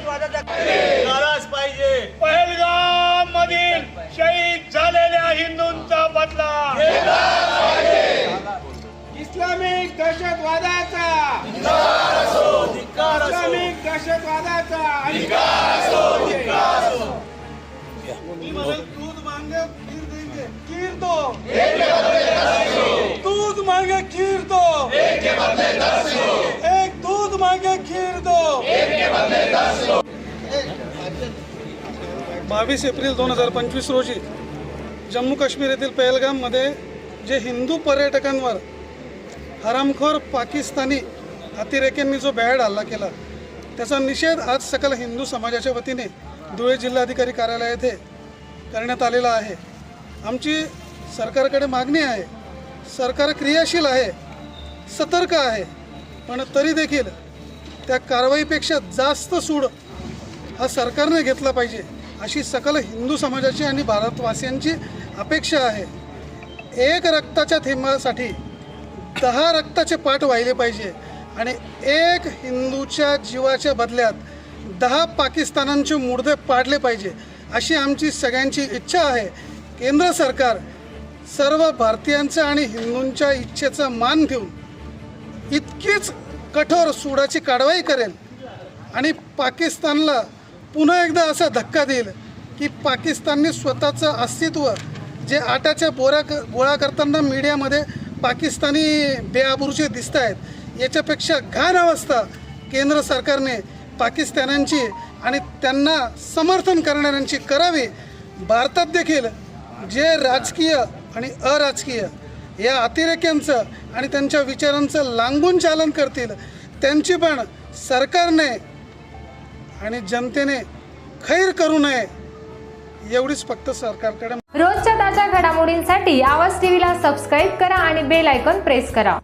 दहशतवादाचा नाराज पाहिजे. पहलगाम मधील शहीद झालेल्या हिंदूंचा बदला. इस्लामिक दहशतवादाचा. इस्लामिक दहशतवादाचा. बावीस एप्रिल दोन हजार पंचवीस रोजी जम्मू काश्मीर येथील पहलगाममध्ये जे हिंदू पर्यटकांवर हरामखोर पाकिस्तानी अतिरेक्यांनी जो बॅड हल्ला केला त्याचा निषेध आज सकल हिंदू समाजाच्या वतीने धुळे जिल्हाधिकारी कार्यालय येथे करण्यात आलेला आहे. आमची सरकारकडे मागणी आहे सरकार क्रियाशील आहे सतर्क आहे पण तरी देखील त्या कारवाईपेक्षा जास्त सूड हा सरकारने घेतला पाहिजे अशी सकल हिंदू समाजाची आणि भारतवासियांची अपेक्षा आहे. एक रक्ताच्या थेंबासाठी दहा रक्ताचे पाठ वाहिले पाहिजे आणि एक हिंदूच्या जीवाच्या बदल्यात दहा पाकिस्तानांचे मुर्दे पाडले पाहिजे अशी आमची सगळ्यांची इच्छा आहे. केंद्र सरकार सर्व भारतीयांचा आणि हिंदूंच्या इच्छेचा मान ठेवून इतकीच कठोर सुडाची कारवाई करेल आणि पाकिस्तानला पुन्हा एकदा असा धक्का देईल की पाकिस्तानने स्वतःचं अस्तित्व जे आटाच्या बोऱ्या क गोळा करताना मीडियामध्ये पाकिस्तानी बेआबरूचे दिसत आहेत याच्यापेक्षा घाण अवस्था केंद्र सरकारने पाकिस्तानांची आणि त्यांना समर्थन करणाऱ्यांची करावी. भारतात देखील जे राजकीय आणि अराजकीय या अतिरेक्यांचं आणि त्यांच्या विचारांचं लांबून चालन करतील. त्यांची पण सरकारने आणि जनतेने खैर करू नये एवढीच फक्त सरकारकडे रोजच्या ताज्या घडामोडींसाठी आवाज टीव्हीला सबस्क्राईब करा आणि बेल आयकॉन प्रेस करा.